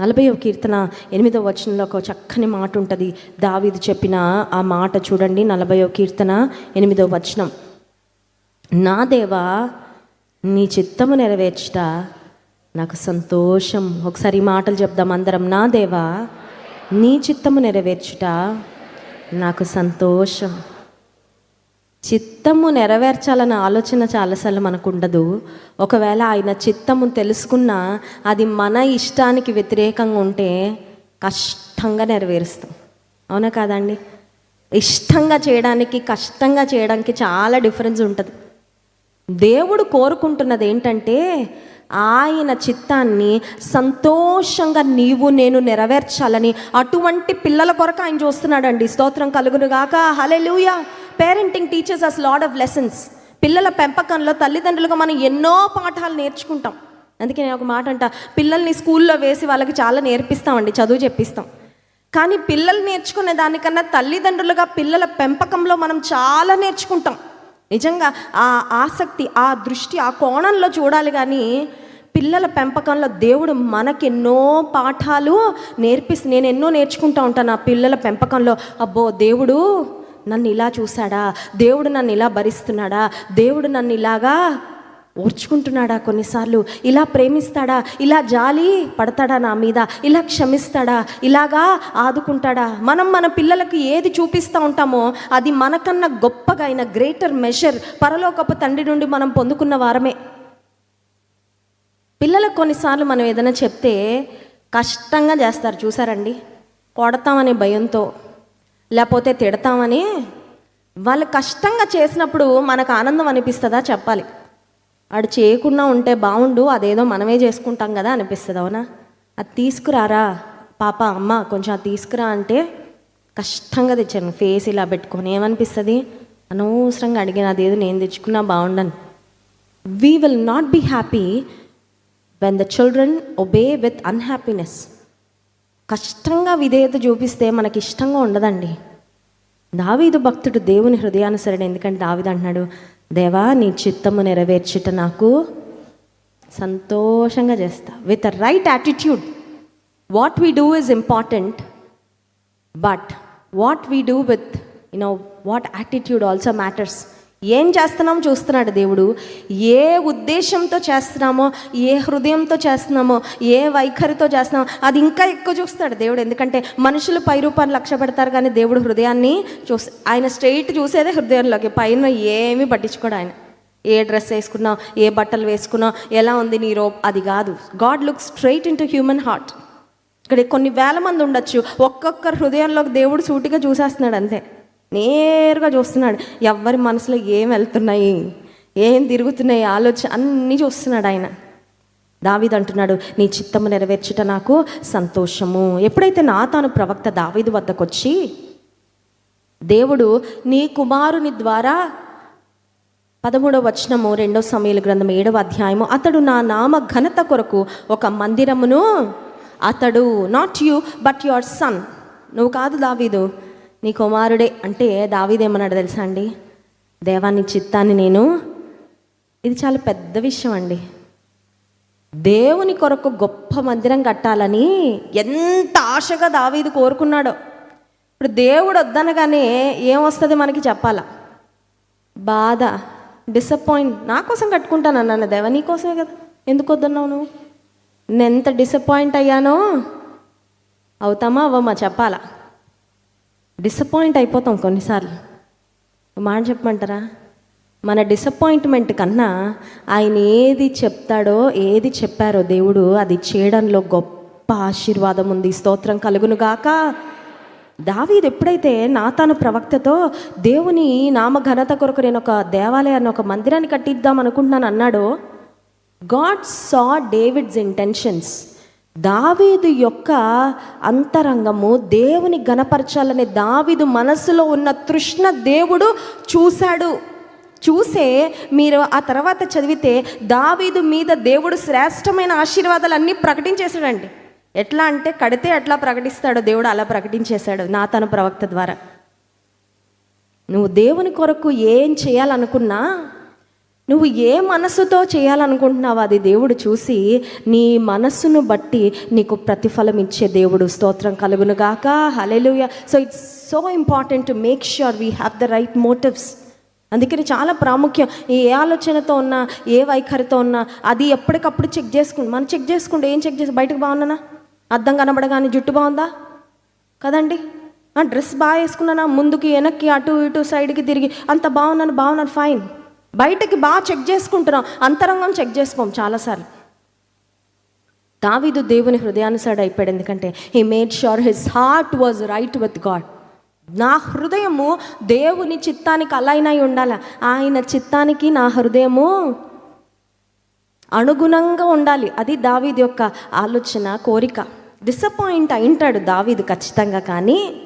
నలభైవ కీర్తన ఎనిమిదవ వచనంలో ఒక చక్కని మాట ఉంటుంది. దావీదు చెప్పిన ఆ మాట చూడండి నలభైవ కీర్తన ఎనిమిదవ వచనం. నా దేవా నీ చిత్తము నెరవేర్చుట నాకు సంతోషం. ఒకసారి మాటలు చెప్దాం అందరం. నా దేవా నీ చిత్తము నెరవేర్చుట నాకు సంతోషం. చిత్తము నెరవేర్చాలన్న ఆలోచన చాలాసార్లు మనకు ఉండదు ఒకవేళ ఆయన చిత్తము తెలుసుకున్నా అది మన ఇష్టానికి వ్యతిరేకంగా ఉంటే కష్టంగా నెరవేరుస్తాం. అవునా కాదండి? ఇష్టంగా చేయడానికి కష్టంగా చేయడానికి చాలా డిఫరెన్స్ ఉంటుంది. దేవుడు కోరుకుంటున్నది ఏంటంటే ఆయన చిత్తాన్ని సంతోషంగా నీవు నేను నెరవేర్చాలని అటువంటి పిల్లల కొరకు ఆయన చూస్తున్నాడండి. స్తోత్రం కలుగును hallelujah parenting teachers us lot of lessons పిల్లల పెంపకంలో తల్లిదండ్రులుగా మనం ఎన్నో పాఠాలు నేర్చుకుంటాం. అందుకే నేను ఒక మాట అంట పిల్లల్ని స్కూల్లో వేసి వాళ్ళకి చాలా నేర్పిస్తామండి చదువు చెప్పిస్తాం. కానీ పిల్లలు నేర్చుకునే దానికన్నా తల్లిదండ్రులుగా పిల్లల పెంపకంలో మనం చాలా నేర్చుకుంటాం. నిజంగా ఆ ఆసక్తి ఆ దృష్టి ఆ కోణంలో చూడాలి కానీ పిల్లల పెంపకంలో దేవుడు మనకెన్నో పాఠాలు నేర్పిస్తు నేను ఎన్నో నేర్చుకుంటా ఉంటాను ఆ పిల్లల పెంపకంలో. అబ్బో దేవుడు నన్ను ఇలా చూశాడా? దేవుడు నన్ను ఇలా భరిస్తున్నాడా? దేవుడు నన్ను ఇలాగా ఓర్చుకుంటున్నాడా కొన్నిసార్లు? ఇలా ప్రేమిస్తాడా? ఇలా జాలి పడతాడా నా మీద? ఇలా క్షమిస్తాడా? ఇలాగా ఆదుకుంటాడా? మనం మన పిల్లలకు ఏది చూపిస్తూ ఉంటామో అది మనకన్నా గొప్పగా అయిన గ్రేటర్ మెషర్ పరలోకపు తండ్రి నుండి మనం పొందుకున్న వారమే. పిల్లలకు కొన్నిసార్లు మనం ఏదైనా చెప్తే కష్టంగా చేస్తారు. చూసారండి? కొడతామనే భయంతో. లేకపోతే తిడతామని వాళ్ళు కష్టంగా చేసినప్పుడు మనకు ఆనందం అనిపిస్తుందా చెప్పాలి. ఆడు చేయకుండా ఉంటే బాగుండు అదేదో మనమే చేసుకుంటాం కదా అనిపిస్తుంది అవునా? అది తీసుకురారా? పాప అమ్మ కొంచెం అది తీసుకురా అంటే కష్టంగా తెచ్చాను. ఫేస్ ఇలా పెట్టుకొని ఏమనిపిస్తుంది? అనవసరంగా అడిగిన అదేదో నేను తెచ్చుకున్నా బాగుండను we will not be happy when the children obey with unhappiness కష్టంగా విధేయత చూపిస్తే మనకి ఇష్టంగా ఉండదండి. దావీదు భక్తుడు దేవుని హృదయానుసరుడు ఎందుకంటే దావీదు అంటున్నాడు దేవా నీ చిత్తము నెరవేర్చుట నాకు సంతోషంగా చేస్తా. With right attitude what we do is important but what we do with you know what attitude also matters ఏం చేస్తున్నామో చూస్తున్నాడు దేవుడు. ఏ ఉద్దేశంతో చేస్తున్నామో ఏ హృదయంతో చేస్తున్నామో ఏ వైఖరితో చేస్తున్నామో అది ఇంకా ఎక్కువ చూస్తాడు దేవుడు. ఎందుకంటే మనుషులు పై రూపాన్ని లక్ష్య పెడతారు కానీ దేవుడు హృదయాన్ని చూసి ఆయన స్ట్రైట్ చూసేదే హృదయంలోకి పైన ఏమీ పట్టించుకోడు ఆయన. ఏ డ్రెస్ వేసుకున్నావు ఏ బట్టలు వేసుకున్నావు ఎలా ఉంది నీ రో అది కాదు. God look straight into human heart. ఇక్కడ కొన్ని వేల మంది ఉండొచ్చు. ఒక్కొక్కరు హృదయంలోకి దేవుడు సూటిగా చూసేస్తున్నాడు అంతే. నేరుగా చూస్తున్నాడు. ఎవరి మనసులో ఏం వెళ్తున్నాయి? ఏం తిరుగుతున్నాయి? ఆలోచన అన్నీ చూస్తున్నాడు ఆయన. దావీదు అంటున్నాడు నీ చిత్తము నెరవేర్చుట నాకు సంతోషము. ఎప్పుడైతే నా తాను ప్రవక్త దావీదు వద్దకు వచ్చి దేవుడు నీ కుమారుని ద్వారా పదమూడవ వచనము రెండో సమయాల గ్రంథం ఏడవ అధ్యాయము అతడు నా నామ ఘనత కొరకు ఒక మందిరమును అతడు not you but your son నువ్వు కాదు దావీదు. నీ కుమారుడే అంటే దావీదేమన్నాడు తెలుసా అండి? దేవాన్ని చిత్తాన్ని నేను ఇది చాలా పెద్ద విషయం అండి. దేవుని కొరకు గొప్ప మందిరం కట్టాలని ఎంత ఆశగా దావీదు కోరుకున్నాడో. ఇప్పుడు దేవుడు వద్దనగానే ఏమొస్తుంది మనకి చెప్పాలా? బాధ డిసప్పాయింట్ నా కోసం కట్టుకుంటాను అన్నాను. దేవ నీ కోసమే కదా? ఎందుకు వద్దన్నావు నువ్వు? నేను ఎంత డిసప్పాయింట్ అయ్యానో అవుతామా అవ్వమ్మా చెప్పాలా? డిసప్పాయింట్ అయిపోతాం కొన్నిసార్లు. మాట చెప్పమంటారా? మన డిసప్పాయింట్మెంట్ కన్నా ఆయన ఏది చెప్తాడో ఏది చెప్పారో దేవుడు అది చేయడంలో గొప్ప ఆశీర్వాదం ఉంది. స్తోత్రం కలుగునుగాక దావీది దావీదు ఎప్పుడైతే నాతాను ప్రవక్తతో దేవుని నామ ఘనత కొరకు నేను ఒక దేవాలయాన్ని ఒక మందిరాన్ని కట్టిద్దాం అనుకుంటున్నాను అన్నాడో గాడ్ సా డేవిడ్స్ ఇంటెన్షన్స్ దావీదు యొక్క అంతరంగము దేవుని గణపరచాలనే దావీదు మనసులో ఉన్న తృష్ణ దేవుడు చూశాడు. చూసే మీరు ఆ తర్వాత చదివితే దావీదు మీద దేవుడు శ్రేష్టమైన ఆశీర్వాదాలు అన్నీ ప్రకటించేశాడండి. ఎట్లా అంటే కడితే ఎట్లా ప్రకటిస్తాడో దేవుడు అలా ప్రకటించేశాడు నా తన ప్రవక్త ద్వారా. నువ్వు దేవుని కొరకు ఏం చేయాలనుకున్నా నువ్వు ఏ మనస్సుతో చేయాలనుకుంటున్నావు అది దేవుడు చూసి నీ మనస్సును బట్టి నీకు ప్రతిఫలం ఇచ్చే దేవుడు స్తోత్రం కలుగును గాక hallelujah so it's so important to make sure we have the right motives అందుకని చాలా ప్రాముఖ్యం ఈ ఏ ఆలోచనతో ఉన్నా ఏ వైఖరితో ఉన్నా అది ఎప్పటికప్పుడు చెక్ చేసుకుంటు మనం చెక్ చేసుకుంటే ఏం చెక్ చేసి బయటకు బాగున్నానా? అర్థం కనబడగానే జుట్టు బాగుందా? కదండి? ఆ డ్రెస్ బాగా వేసుకున్నానా ముందుకి వెనక్కి అటు ఇటు సైడ్కి తిరిగి అంత బాగున్నాను బాగున్నాను ఫైన్. బయటకి బాగా చెక్ చేసుకుంటున్నాం. అంతరంగం చెక్ చేసుకోం చాలాసార్లు. దావీదు దేవుని హృదయానుసాడు అయిపోయాడు. ఎందుకంటే he made sure his heart was right with God నా హృదయము దేవుని చిత్తానికి అలైన్ అయి ఉండాల. ఆయన చిత్తానికి నా హృదయము అనుగుణంగా ఉండాలి. అది దావీది యొక్క ఆలోచన కోరిక. డిసప్పాయింట్ అయింటాడు దావీదు ఖచ్చితంగా. కానీ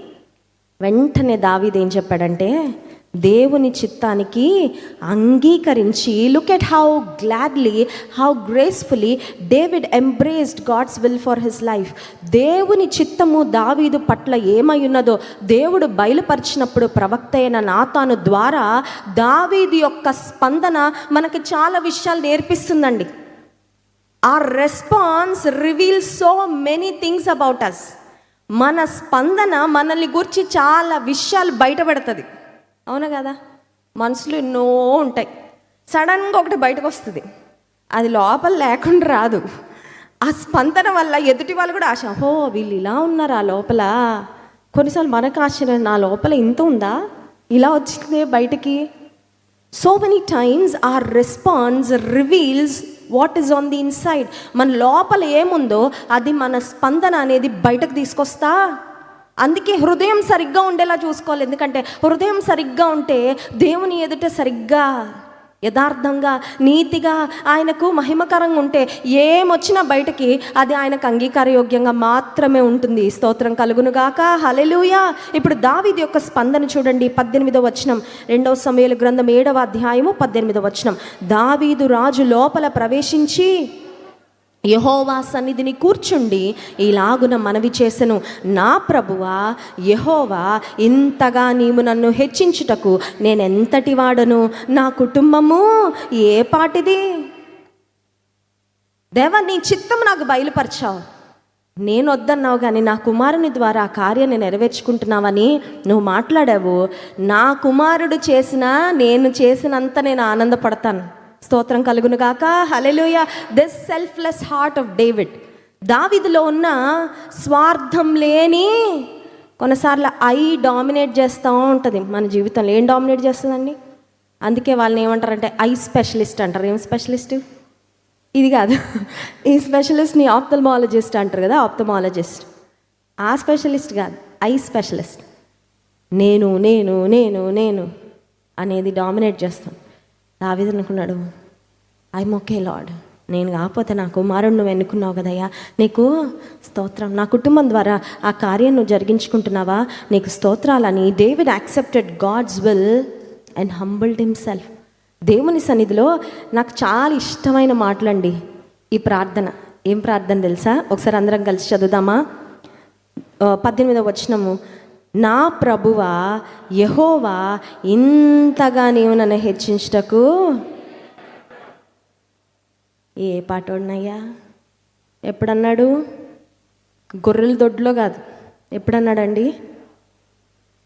వెంటనే దావీది ఏం చెప్పాడంటే దేవుని చిత్తానికి అంగీకరించి look at how gladly how gracefully David embraced God's will for his life దేవుని చిత్తము దావీదు పట్ల ఏమై ఉన్నదో దేవుడు బయలుపరిచినప్పుడు ప్రవక్త అయిన నాతాను ద్వారా దావీదు యొక్క స్పందన మనకి చాలా విషయాలు నేర్పిస్తుందండి. ఆ response reveal so many things about us మన స్పందన మనల్ని గురించి చాలా విషయాలు బయటపడుతుంది. అవునా కదా? మనసులో ఎన్నో ఉంటాయి. సడన్గా ఒకటి బయటకు వస్తుంది. అది లోపల లేకుండా రాదు. ఆ స్పందన వల్ల ఎదుటి వాళ్ళు కూడా ఆశ ఓ వీళ్ళు ఇలా ఉన్నారు ఆ లోపల. కొన్నిసార్లు మనకు ఆశ్చర్యం నా లోపల ఇంత ఉందా? ఇలా వచ్చిందే బయటికి. So many times our response reveals what is on the inside మన లోపల ఏముందో అది మన స్పందన అనేది బయటకు తీసుకొస్తా. అందుకే హృదయం సరిగ్గా ఉండేలా చూసుకోవాలి. ఎందుకంటే హృదయం సరిగ్గా ఉంటే దేవుని ఎదుట సరిగ్గా యథార్థంగా నీతిగా ఆయనకు మహిమకరంగా ఉంటే ఏమొచ్చినా బయటకి అది ఆయనకు అంగీకారయోగ్యంగా మాత్రమే ఉంటుంది. స్తోత్రం కలుగునుగాక హలెలుయా ఇప్పుడు దావిది యొక్క స్పందన చూడండి. పద్దెనిమిదో వచనం. రెండవ సమయాల గ్రంథం ఏడవ అధ్యాయము పద్దెనిమిదో వచనం. దావీదు రాజు లోపల ప్రవేశించి యహోవా సన్నిధిని కూర్చుండి ఇలాగున మనవి చేసెను. నా ప్రభువా యహోవా ఇంతగా నీవు నన్ను హెచ్చించుటకు నేనెంతటి వాడను? నా కుటుంబము ఏ పాటిది? దేవా నీ చిత్తం నాకు బయలుపరిచావు. నేను వద్దన్నావు కానీ నా కుమారుని ద్వారా ఆ కార్యాన్ని నెరవేర్చుకుంటున్నావని నువ్వు మాట్లాడావు. నా కుమారుడు చేసిన నేను చేసినంత నేను ఆనందపడతాను. స్తోత్రం కలుగును గాక. Hallelujah this selfless heart of David దావిదిలో ఉన్న స్వార్థం లేని కొన్నిసార్లు ఐ డామినేట్ చేస్తూ ఉంటుంది మన జీవితంలో. ఏం డామినేట్ చేస్తుందండి? అందుకే వాళ్ళని ఏమంటారంటే ఐ స్పెషలిస్ట్ అంటారు. ఏం స్పెషలిస్ట్? ఇది కాదు. ఈ స్పెషలిస్ట్ని ఆప్థల్మాలజిస్ట్ అంటారు కదా ఆప్థమాలజిస్ట్ ఆ స్పెషలిస్ట్ కాదు ఐ స్పెషలిస్ట్. నేను నేను నేను నేను అనేది డామినేట్ చేస్తాం. దావేది అనుకున్నాడు ఐఎమ్ ఓకే లాడ్ నేను కాకపోతే నా కుమారుడు నువ్వు ఎన్నుకున్నావు కదయ్యా? నీకు స్తోత్రం. నా కుటుంబం ద్వారా ఆ కార్యం నువ్వు జరిగించుకుంటున్నావా? నీకు స్తోత్రాలని David accepted God's will and humbled himself దేవుని సన్నిధిలో నాకు చాలా ఇష్టమైన మాటలండి ఈ ప్రార్థన. ఏం ప్రార్థన తెలుసా? ఒకసారి అందరం కలిసి చదువుదామా? పద్దెనిమిదవ వచనము. నా ప్రభువా యహోవా ఇంతగా నీవు నన్ను హెచ్చించుటకు ఏ పాటోడినయ్యా? ఎప్పుడన్నాడు? గొర్రెల దొడ్లో కాదు. ఎప్పుడన్నాడండి?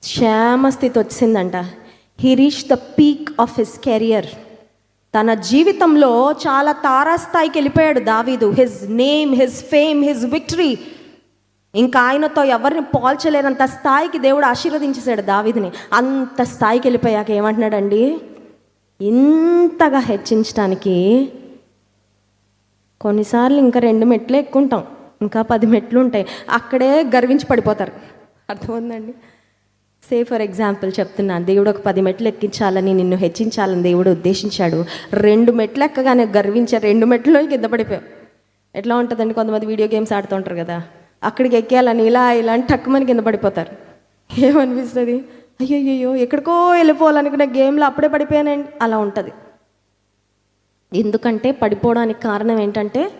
క్షేమ స్థితి వచ్చిందంట. He reach the peak of his career తన జీవితంలో చాలా తారాస్థాయికి వెళ్ళిపోయాడు దావీదు. His name his fame his victory ఇంకా ఆయనతో ఎవరిని పోల్చలేనంత స్థాయికి దేవుడు ఆశీర్వదించేశాడు దావిదిని. అంత స్థాయికి వెళ్ళిపోయాక ఏమంటున్నాడండి? ఇంతగా హెచ్చించడానికి కొన్నిసార్లు ఇంకా రెండు మెట్లు ఎక్కుంటాం ఇంకా పది మెట్లు ఉంటాయి. అక్కడే గర్వించి పడిపోతారు. అర్థమైందండి సే ఫర్ ఎగ్జాంపుల్ చెప్తున్నాను దేవుడు ఒక పది మెట్లు ఎక్కించాలని నిన్ను హెచ్చించాలని దేవుడు ఉద్దేశించాడు. రెండు మెట్లు ఎక్కగానే గర్వించే రెండు మెట్లు కింద పడిపోయావు ఎట్లా ఉంటుందండి? కొంతమంది వీడియో గేమ్స్ ఆడుతుంటారు కదా. అక్కడికి ఎక్కేయాలని ఇలా ఇలా అని టక్కుమని కింద పడిపోతారు. ఏమనిపిస్తుంది? అయ్యయ్యో ఎక్కడికో వెళ్ళిపోవాలనుకునే గేమ్లో అప్పుడే పడిపోయానండి. అలా ఉంటుంది. ఎందుకంటే పడిపోవడానికి కారణం ఏంటంటే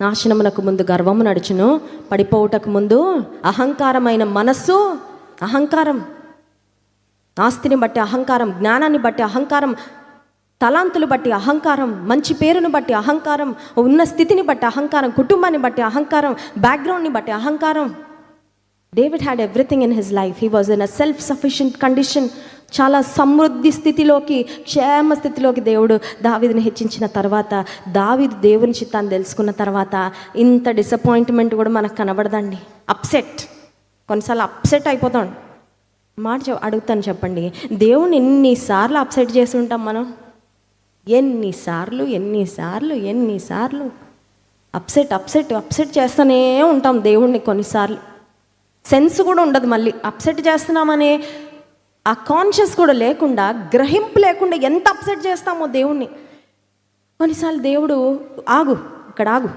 నాశనమునకు ముందు గర్వము నడుచును పడిపోవుటకు ముందు అహంకారమైన మనస్సు అహంకారం. ఆస్తిని బట్టి అహంకారం జ్ఞానాన్ని బట్టి అహంకారం తలాంతులు బట్టి అహంకారం మంచి పేరును బట్టి అహంకారం ఉన్న స్థితిని బట్టి అహంకారం కుటుంబాన్ని బట్టి అహంకారం బ్యాక్గ్రౌండ్ని బట్టి అహంకారం. David had everything in his life he was in a self sufficient condition చాలా సమృద్ధి స్థితిలోకి క్షేమ స్థితిలోకి దేవుడు దావిదిని హెచ్చించిన తర్వాత దావీదు దేవుని చిత్తాన్ని తెలుసుకున్న తర్వాత ఇంత డిసప్పాయింట్మెంట్ కూడా మనకు కనబడదండి. అప్సెట్ కొన్నిసార్లు అప్సెట్ అయిపోతాం. మాట చెప్ అడుగుతాను చెప్పండి. దేవుని ఎన్నిసార్లు అప్సెట్ చేసి ఉంటాం మనం? ఎన్నిసార్లు ఎన్నిసార్లు ఎన్నిసార్లు అప్సెట్ అప్సెట్ అప్సెట్ చేస్తూనే ఉంటాం దేవుణ్ణి కొన్నిసార్లు. సెన్స్ కూడా ఉండదు మళ్ళీ. అప్సెట్ చేస్తున్నామనే ఆ కాన్షియస్ కూడా లేకుండా గ్రహింపు లేకుండా ఎంత అప్సెట్ చేస్తామో దేవుణ్ణి. కొన్నిసార్లు దేవుడు ఆగు ఇక్కడ ఆగు.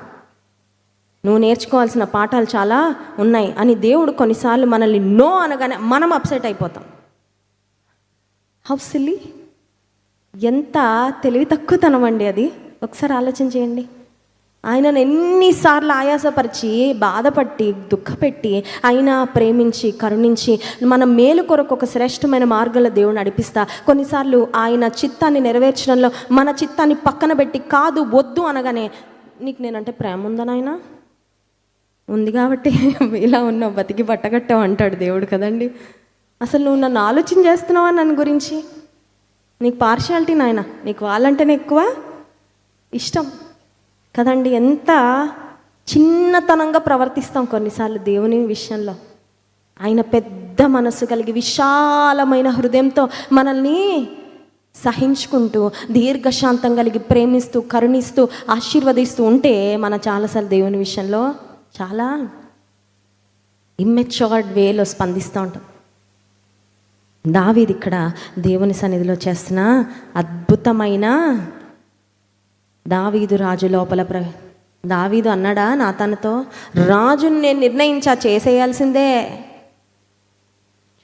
నువ్వు నేర్చుకోవాల్సిన పాఠాలు చాలా ఉన్నాయి అని దేవుడు కొన్నిసార్లు మనల్ని నో అనగానే మనం అప్సెట్ అయిపోతాం. హౌ సిల్లీ ఎంత తెలివి తక్కువతనం అండి అది? ఒకసారి ఆలోచన చేయండి. ఆయనను ఎన్నిసార్లు ఆయాసపరిచి బాధపట్టి దుఃఖపెట్టి ఆయన ప్రేమించి కరుణించి మన మేలు కొరకు ఒక శ్రేష్టమైన మార్గంలో దేవుడు నడిపిస్తా. కొన్నిసార్లు ఆయన చిత్తాన్ని నెరవేర్చడంలో మన చిత్తాన్ని పక్కన పెట్టి కాదు వద్దు అనగానే నీకు నేనంటే ప్రేమ ఉందా నాయన? ఉంది కాబట్టి ఇలా ఉన్నావు బతికి పట్టగట్టావు అంటాడు దేవుడు కదండి. అసలు నువ్వు నన్ను ఆలోచన చేస్తున్నావా నన్ను గురించి? నీకు పార్షియాలిటీ నాయన నీకు వాళ్ళంటేనే ఎక్కువ ఇష్టం. కదండి ఎంత చిన్నతనంగా ప్రవర్తిస్తాం కొన్నిసార్లు దేవుని విషయంలో. ఆయన పెద్ద మనసు కలిగి విశాలమైన హృదయంతో మనల్ని సహించుకుంటూ దీర్ఘశాంతం కలిగి ప్రేమిస్తూ కరుణిస్తూ ఆశీర్వదిస్తూ ఉంటే మన చాలాసార్లు దేవుని విషయంలో చాలా ఇమ్మెచ్యూర్డ్ వేలో స్పందిస్తూ ఉంటాం. దావీది ఇక్కడ దేవుని సన్నిధిలో చేస్తున్న అద్భుతమైన దావీదు రాజు లోపల ప్ర దావీదు అన్నాడా నా తనతో రాజుని నేను నిర్ణయించా చేసేయాల్సిందే.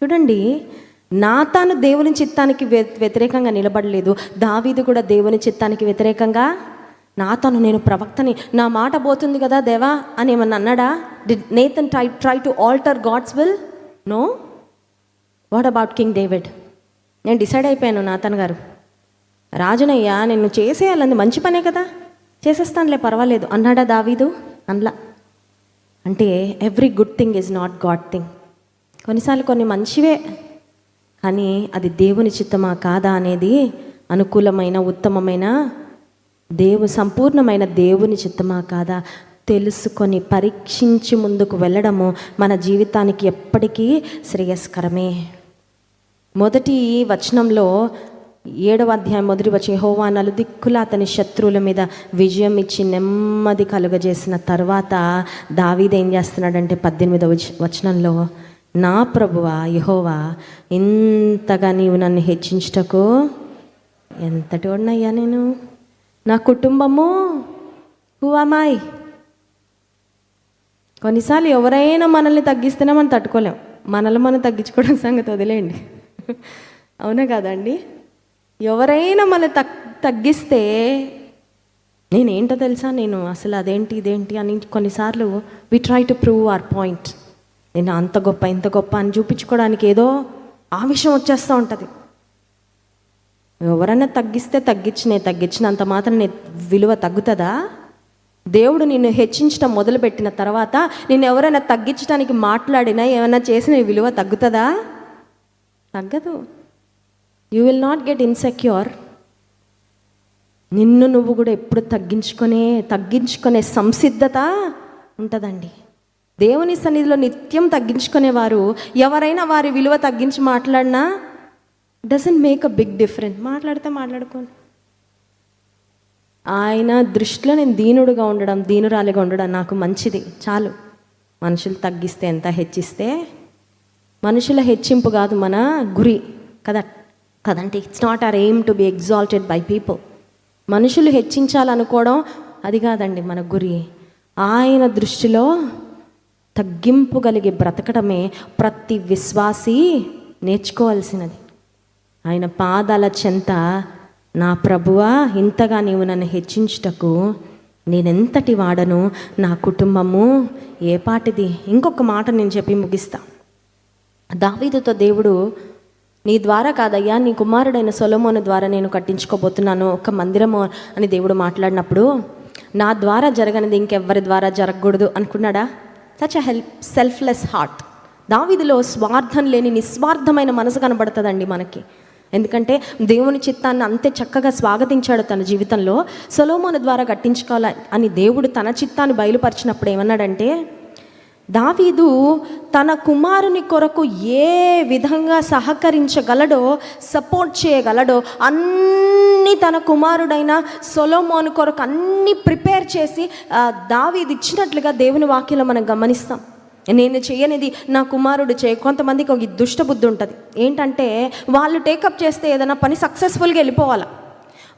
చూడండి నాతాను దేవుని చిత్తానికి వ్యతిరేకంగా నిలబడలేదు. దావీదు కూడా దేవుని చిత్తానికి వ్యతిరేకంగా నాతను నేను ప్రవక్తని నా మాట పోతుంది కదా దేవా అని ఏమన్నా అన్నాడా? The Nathan try try to alter God's will no what about King David నేను డిసైడ్ అయిపోయాను నాతన్ గారు. రాజునయ్యా నిన్ను చేసేయాలంది మంచి పనే కదా? చేసేస్తానులే పర్వాలేదు. అన్నాడా దావీదు? అన్లా అంటే every good thing is not God thing కొన్నిసార్లు కొన్ని మంచివే కానీ అది దేవుని చిత్తమా కాదా అనేది అనుకూలమైన ఉత్తమమైన దేవు సంపూర్ణమైన దేవుని చిత్తమా కాదా? తెలుసుకొని పరీక్షించి ముందుకు వెళ్ళడము మన జీవితానికి ఎప్పటికీ శ్రేయస్కరమే. మొదటి వచనంలో ఏడవ అధ్యాయం మొదటి వచ్చి హోవా నలుదిక్కుల అతని శత్రువుల మీద విజయం ఇచ్చి నెమ్మది కలుగజేసిన తర్వాత దావీద్ ఏం చేస్తున్నాడంటే పద్దెనిమిదవ వచ- వచనంలో నా ప్రభువా యహోవా ఇంతగా నీవు నన్ను హెచ్చించుటకు ఎంతటి వాడినయ్యా నేను? నా కుటుంబము? హువామాయ్ కొన్నిసార్లు ఎవరైనా మనల్ని తగ్గిస్తేనే మనం తట్టుకోలేం. మనల్ని మనం తగ్గించుకోవడం సంగతి వదిలేయండి. అవునా కదండి? ఎవరైనా మన తగ్ తగ్గిస్తే నేనేంటో తెలుసా? నేను అసలు అదేంటి ఇదేంటి అని కొన్నిసార్లు we try to prove our point నేను అంత గొప్ప ఇంత గొప్ప అని చూపించుకోవడానికి ఏదో ఆవిషం వచ్చేస్తూ ఉంటుంది. ఎవరైనా తగ్గిస్తే తగ్గించినే తగ్గించినంత మాత్రం నీ విలువ తగ్గుతుందా? దేవుడు నిన్ను హెచ్చించడం మొదలుపెట్టిన తర్వాత నేను ఎవరైనా తగ్గించడానికి మాట్లాడినా ఏమైనా చేసిన విలువ తగ్గుతుందా? తగ్గదు. You will not get insecure నిన్ను నువ్వు కూడా ఎప్పుడు తగ్గించుకునే తగ్గించుకునే సంసిద్ధత ఉంటుందండి. దేవుని సన్నిధిలో నిత్యం తగ్గించుకునేవారు ఎవరైనా వారి విలువ తగ్గించి మాట్లాడినా doesn't make a big difference మాట్లాడితే మాట్లాడుకోండి ఆయన దృష్టిలో నేను దీనుడుగా ఉండడం దీనురాలిగా ఉండడం నాకు మంచిది. చాలు. మనుషులు తగ్గిస్తే ఎంత హెచ్చిస్తే మనుషుల హెచ్చింపు కాదు మన గురి. కదా కదంటే it's not our aim to be exalted by people మనుషులు హెచ్చించాలనుకోవడం అది కాదండి మన గురి. ఆయన దృష్టిలో తగ్గింపు కలిగి బ్రతకడమే ప్రతి విశ్వాసి నేర్చుకోవాల్సినది. ఆయన పాదాల చెంత నా ప్రభువా ఇంతగా నీవు నన్ను హెచ్చించుటకు నేనెంతటి వాడను? నా కుటుంబము ఏ పాటిది? ఇంకొక మాట నేను చెప్పి ముగిస్తా. దావీదుతో దేవుడు నీ ద్వారా కాదయ్యా నీ కుమారుడైన సొలమోను ద్వారా నేను కట్టించుకోబోతున్నాను ఒక మందిరము అని దేవుడు మాట్లాడినప్పుడు నా ద్వారా జరగనిది ఇంకెవ్వరి ద్వారా జరగకూడదు అనుకున్నాడా? Such a help selfless heart దావిదిలో స్వార్థం లేని నిస్వార్థమైన మనసు కనబడుతుందండి మనకి. ఎందుకంటే దేవుని చిత్తాన్ని అంతే చక్కగా స్వాగతించాడు తన జీవితంలో. సొలోమోను ద్వారా కట్టించుకోవాలి అని దేవుడు తన చిత్తాన్ని బయలుపరిచినప్పుడు ఏమన్నాడంటే దావీదు తన కుమారుని కొరకు ఏ విధంగా సహకరించగలడో సపోర్ట్ చేయగలడో అన్ని తన కుమారుడైన సొలోమోను కొరకు అన్ని ప్రిపేర్ చేసి దావీది ఇచ్చినట్లుగా దేవుని వాక్యంలో మనం గమనిస్తాం. నేను చేయనిది నా కుమారుడు చేయ. కొంతమందికి ఒక దుష్టబుద్ధి ఉంటుంది. ఏంటంటే వాళ్ళు టేకప్ చేస్తే ఏదైనా పని సక్సెస్ఫుల్గా వెళ్ళిపోవాలి.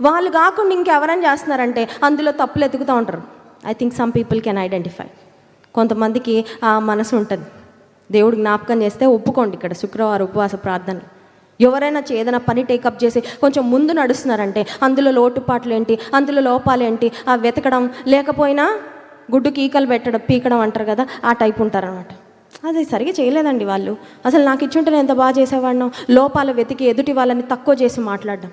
వాళ్ళు కాకుండా ఇంకెవరైనా చేస్తున్నారంటే అందులో తప్పులు ఎతుకుతూ ఉంటారు. I think some people can identify కొంతమందికి ఆ మనసు ఉంటుంది. దేవుడు జ్ఞాపకం చేస్తే ఒప్పుకోండి ఇక్కడ శుక్రవారం ఉపవాస ప్రార్థన. ఎవరైనా ఏదైనా పని టేకప్ చేసి కొంచెం ముందు నడుస్తున్నారంటే అందులో లోటుపాట్లు ఏంటి? అందులో లోపాలు ఏంటి? ఆ వెతకడం లేకపోయినా గుడ్డు కీకలు పెట్టడం పీకడం అంటారు కదా ఆ టైప్ ఉంటారనమాట అది సరిగా చేయలేదండి వాళ్ళు. అసలు నాకు ఇచ్చుంటే నేను ఎంత బాగా చేసేవాడినో? లోపాలు వెతికి ఎదుటి వాళ్ళని తక్కువ చేసి మాట్లాడడం.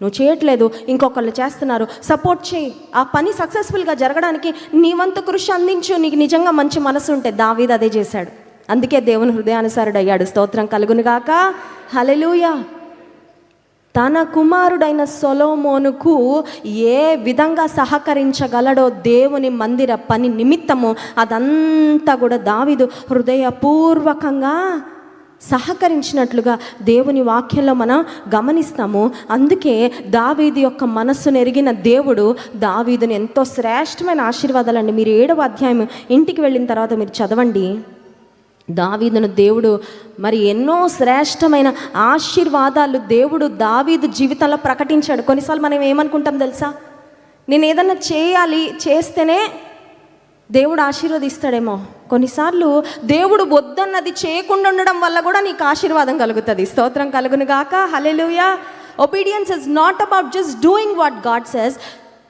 నువ్వు చేయట్లేదు ఇంకొకళ్ళు చేస్తున్నారు. సపోర్ట్ చేయి. ఆ పని సక్సెస్ఫుల్గా జరగడానికి నీ వంతు కృషి అందించు. నీకు నిజంగా మంచి మనసు ఉంటే దావీద్ అదే చేశాడు. అందుకే దేవుని హృదయానుసారుడు అయ్యాడు స్తోత్రం కలుగునుగాక. హలెలూయా తన కుమారుడైన సొలోమోనుకు ఏ విధంగా సహకరించగలడో దేవుని మందిర పని నిమిత్తము అదంతా కూడా దావిదు హృదయపూర్వకంగా సహకరించినట్లుగా దేవుని వాక్యంలో మనం గమనిస్తాము. అందుకే దావీదు యొక్క మనస్సును ఎరిగిన దేవుడు దావీదుని ఎంతో శ్రేష్టమైన ఆశీర్వాదాలండి మీరు ఏడవ అధ్యాయం ఇంటికి వెళ్ళిన తర్వాత మీరు చదవండి. దావీదును దేవుడు మరి ఎన్నో శ్రేష్టమైన ఆశీర్వాదాలు దేవుడు దావీదు జీవితంలో ప్రకటించాడు. కొన్నిసార్లు మనం ఏమనుకుంటాం తెలుసా? నేను ఏదన్నా చేయాలి చేస్తేనే దేవుడు ఆశీర్వదిస్తాడేమో. కొన్నిసార్లు దేవుడు వద్దన్నది చేయకుండా ఉండడం వల్ల కూడా నీకు ఆశీర్వాదం కలుగుతుంది. స్తోత్రం కలుగును గాక. Hallelujah obedience is not about just doing what God says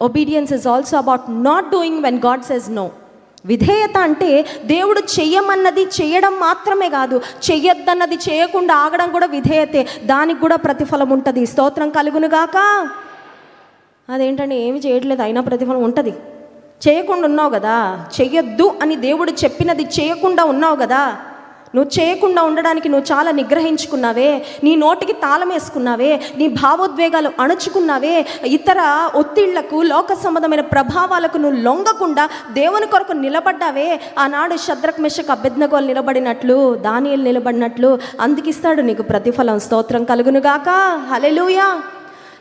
obedience is also about not doing when God says no విధేయత అంటే దేవుడు చెయ్యమన్నది చేయడం మాత్రమే కాదు చెయ్యొద్దన్నది చేయకుండా ఆగడం కూడా విధేయతే. దానికి కూడా ప్రతిఫలం ఉంటుంది. స్తోత్రం కలుగునుగాక అదేంటంటే ఏమి చేయట్లేదు అయినా ప్రతిఫలం ఉంటుంది. చేయకుండా ఉన్నావు కదా చెయ్యొద్దు అని దేవుడు చెప్పినది చేయకుండా ఉన్నావు కదా. నువ్వు చేయకుండా ఉండడానికి నువ్వు చాలా నిగ్రహించుకున్నావే నీ నోటికి తాళం వేసుకున్నావే నీ భావోద్వేగాలు అణుచుకున్నావే ఇతర ఒత్తిళ్ళకు లోక సంబంధమైన ప్రభావాలకు నువ్వు లొంగకుండా దేవుని కొరకు నిలబడ్డావే. ఆనాడు శద్రక్ మిషక్ అభ్యర్థగోలు నిలబడినట్లు దానియలు నిలబడినట్లు అందుకిస్తాడు నీకు ప్రతిఫలం స్తోత్రం కలుగునుగాక. హలెలుయా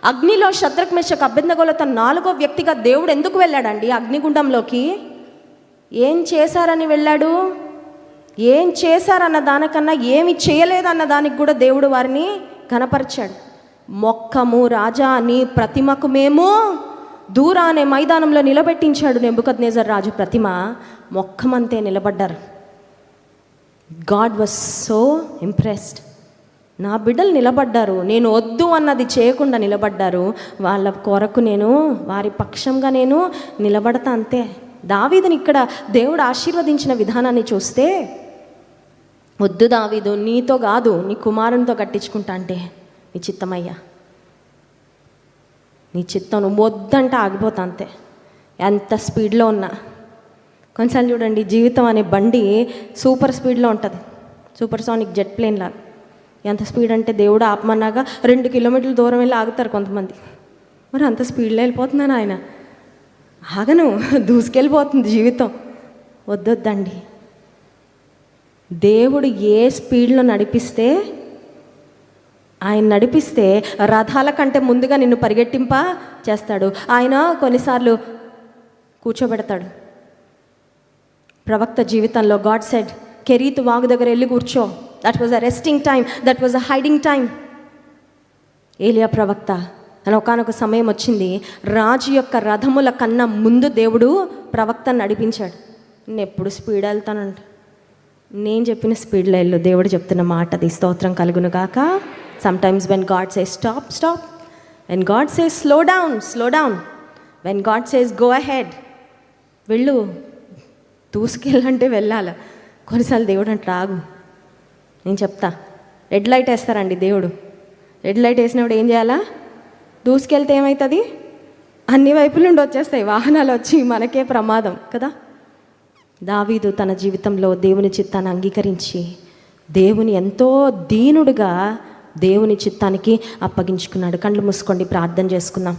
అగ్నిలో శత్రక్ మిషక్ అభ్యర్థగోలో తన నాలుగో వ్యక్తిగా దేవుడు ఎందుకు వెళ్ళాడండి? అగ్నిగుండంలోకి ఏం చేశారని వెళ్ళాడు? ఏం చేశారన్న దానికన్నా ఏమి చేయలేదన్న దానికి కూడా దేవుడు వారిని కనపరిచాడు. మొక్కము రాజా నీ ప్రతిమకు మేము దూరా అనే మైదానంలో నిలబెట్టించాడు నెంబుకద్నేజర్ రాజు ప్రతిమ. మొక్కమంతే నిలబడ్డారు. God was so impressed. నా బిడ్డలు నిలబడ్డారు. నేను వద్దు అన్నది చేయకుండా నిలబడ్డారు. వాళ్ళ కొరకు నేను వారి పక్షంగా నేను నిలబడతా అంతే. దావీదని ఇక్కడ దేవుడు ఆశీర్వదించిన విధానాన్ని చూస్తే వద్దు దావీదు నీతో కాదు నీ కుమారునితో కట్టించుకుంటా అంటే నీ చిత్తమయ్యా. నీ చిత్తం నువ్వు వద్దంటే ఆగిపోతా అంతే. ఎంత స్పీడ్లో ఉన్నా. కొన్నిసార్లు చూడండి జీవితం అనే బండి సూపర్ స్పీడ్లో ఉంటుంది. సూపర్ సానిక్ జెట్ ప్లేన్ లాగా. ఎంత స్పీడ్ అంటే దేవుడు ఆపమన్నాగా రెండు కిలోమీటర్ల దూరం వెళ్ళి ఆగుతారు కొంతమంది. మరి అంత స్పీడ్లో వెళ్ళిపోతున్నాను ఆయన? ఆగను దూసుకెళ్ళిపోతుంది జీవితం. వద్దొద్దండి. దేవుడు ఏ స్పీడ్లో నడిపిస్తే ఆయన నడిపిస్తే రథాల కంటే ముందుగా నిన్ను పరిగెట్టింప చేస్తాడు. ఆయన కొన్నిసార్లు కూర్చోబెడతాడు. ప్రవక్త జీవితంలో గాడ్ సెడ్ కెరీత్ వాగు దగ్గర వెళ్ళి కూర్చో. That was a resting time that was a hiding time ఏలియా ప్రవక్త అని ఒకనొక సమయం వచ్చింది. రాజు యొక్క రథముల కన్నా ముందు దేవుడు ప్రవక్త నడిపించాడు. నేను ఎప్పుడు స్పీడ్ వెళ్తానంట. నేను చెప్పిన స్పీడ్లో వెళ్ళు దేవుడు చెప్తున్న మాట అది స్తోత్రం కలుగును గాక sometimes when God says stop stop when God says slow down slow down when God says go ahead వెళ్ళు. దూసుకెళ్ళంటే వెళ్ళాలి. కొన్నిసార్లు దేవుడు అంటే రాగు. నేను చెప్తా. రెడ్ లైట్ వేస్తారండి దేవుడు. రెడ్ లైట్ వేసినప్పుడు ఏం చేయాలా? దూసుకెళ్తే ఏమవుతుంది అన్ని వైపుల నుండి వచ్చేస్తాయి. వాహనాలు వచ్చి మనకే ప్రమాదం కదా? దావీదు తన జీవితంలో దేవుని చిత్తాన్ని అంగీకరించి దేవుని ఎంతో దీనుడుగా దేవుని చిత్తానికి అప్పగించుకున్నాడు. కళ్ళు మూసుకోండి ప్రార్థన చేసుకుందాం.